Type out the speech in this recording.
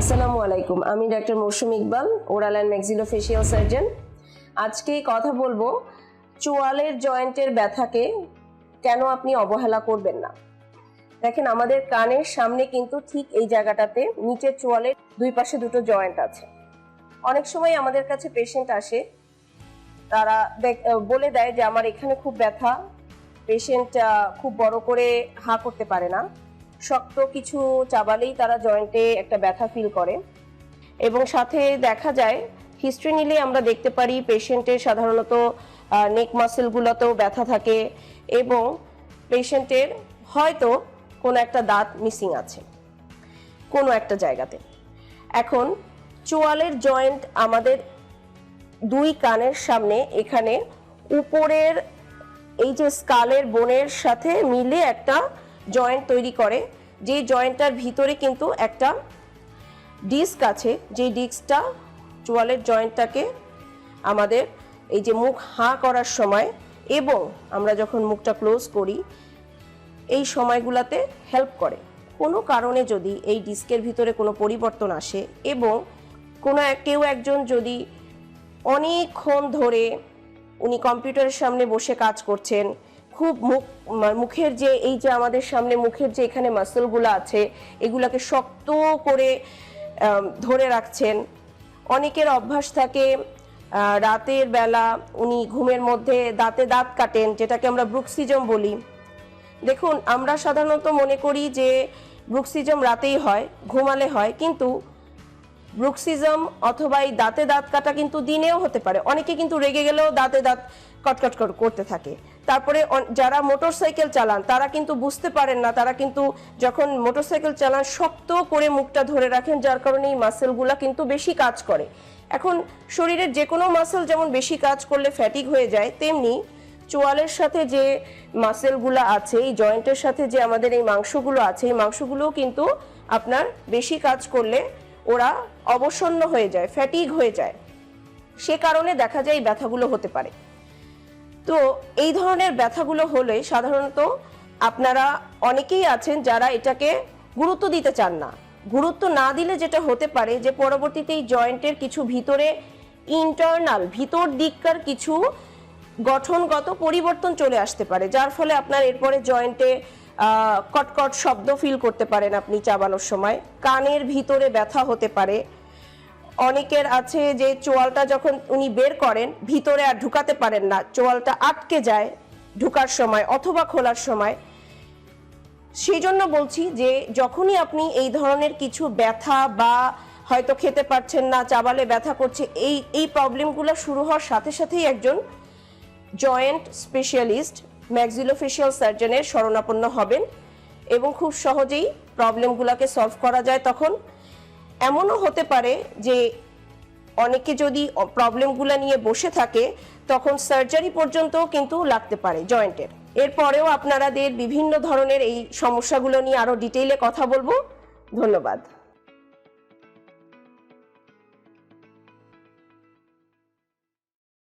আসসালামু আলাইকুম, আমি doctor Mousum Iqbal, oral and maxillofacial surgeon. আজকে কথা বলব চোয়ালের জয়েন্টের ব্যথাকে কেন আপনি অবহেলা করবেন না? দেখেন, আমাদের কানের সামনে কিন্তু ঠিক এই জায়গাটাতে নিচের চোয়ালের দুই পাশে দুটো জয়েন্ট আছে। অনেক সময় আমাদের কাছে পেশেন্ট আসে, তারা বলে দেয় যে, আমার এখানে খুব ব্যথা পেশেন্ট খুব বড় করে হা করতে পারে না। শক্ত কিছু চাবালেই তারা জয়েন্টে একটা ব্যথা ফিল করে। এবং সাথে দেখা যায় হিস্ট্রি নিলে আমরা দেখতে পারি পেশেন্টের সাধারণত নেক মাসেলগুলোতেও ব্যথা থাকে এবং পেশেন্টের হয়তো কোনো একটা দাঁত মিসিং আছে, কোনো একটা জায়গাতে। এখন, চোয়ালের জয়েন্ট আমাদের দুই কানের সামনে এখানে উপরের, এই যে স্কালের বোনের সাথে মিলে একটা জয়েন্ট তৈরি করে। যে জয়েন্টটার ভিতরে কিন্তু একটা ডিস্ক আছে যে ডিস্কটা চোয়ালের জয়েন্টটাকে আমাদের এই যে মুখ হাঁ করার সময় এবং আমরা যখন মুখটা ক্লোজ করি, এই সময়গুলোতে হেল্প করে। কোনো কারণে যদি এই ডিস্কের ভিতরে কোনো পরিবর্তন আসে এবং কোনো কেউ একজন যদি অনেকক্ষণ ধরে উনি কম্পিউটারের সামনে বসে কাজ করছেন খুব মুখ মুখের যে, এই যে আমাদের সামনে মুখের যে এখানে মাসলগুলো আছে, এগুলাকে শক্ত করে ধরে রাখছেন। অনেকের অভ্যাস থাকে রাতের বেলা উনি ঘুমের মধ্যে দাঁতে দাঁত কাটেন, যেটাকে আমরা ব্রুক্সিজম বলি। দেখুন, আমরা সাধারণত মনে করি যে, ব্রুক্সিজম রাতেই হয়, ঘুমালে হয়, কিন্তু ব্রুক্সিজম অথবা এই দাঁতে দাঁত কাটা কিন্তু দিনেও হতে পারে। অনেকে কিন্তু রেগে গেলেও দাঁতে দাঁত কটকট কর- করতে থাকে। তারপরে যারা মোটরসাইকেল চালান, তারা কিন্তু বুঝতে পারেন না, তারা কিন্তু যখন মোটরসাইকেল চালান, শক্ত করে মুখটা ধরে রাখেন, যার কারণে এই মাসেলগুলা কিন্তু বেশি কাজ করে। এখন শরীরের যে কোনো মাসেল যেমন বেশি কাজ করলে ফ্যাটিক হয়ে যায়, তেমনি চোয়ালের সাথে যে মাসেলগুলো আছে, এই জয়েন্টের সাথে যে আমাদের এই মাংসগুলো আছে, এই মাংসগুলোও কিন্তু আপনার বেশি কাজ করলে ওরা অবসন্ন হয়ে যায় ফ্যাটিক হয়ে যায়। সে কারণে দেখা যায় এই ব্যথাগুলো হতে পারে। তো এই ধরনের ব্যথাগুলো হলে সাধারণত আপনারা অনেকেই আছেন যারা এটাকে গুরুত্ব দিতে চান না। গুরুত্ব না দিলে যেটা হতে পারে যে পরবর্তীতে এই জয়েন্টের কিছু ভিতরে ইন্টারনাল ভিতর দিককার কিছু গঠনগত পরিবর্তন চলে আসতে পারে। যার ফলে আপনার এরপরে জয়েন্টে কটকট শব্দ ফিল করতে পারেন আপনি চাবানোর সময়। কানের ভিতরে ব্যথা হতে পারে। অনেকের আছে যে চোয়ালটা যখন উনি বের করেন, ভিতরে আর ঢুকাতে পারেন না। চোয়ালটা আটকে যায় ঢুকার সময় অথবা খোলার সময়। সেই জন্য বলছি যে যখনই আপনি এই ধরনের কিছু ব্যথা বা হয়তো খেতে পারছেন না, চাবালে ব্যথা করছে, এই এই প্রবলেমগুলো শুরু হওয়ার সাথে সাথেই একজন জয়েন্ট স্পেশালিস্ট ম্যাক্সিলোফেশিয়াল সার্জনের শরণাপন্ন হবেন এবং খুব সহজেই প্রবলেমগুলোকে সলভ করা যায় তখন। এমনও হতে পারে যে অনেকে যদি প্রবলেমগুলো নিয়ে বসে থাকে, তখন সার্জারি পর্যন্তও কিন্তু লাগতে পারে জয়েন্টের। এরপরেও আপনারাদের বিভিন্ন ধরনের এই সমস্যাগুলো নিয়ে আরও ডিটেইলে কথা বলব। ধন্যবাদ।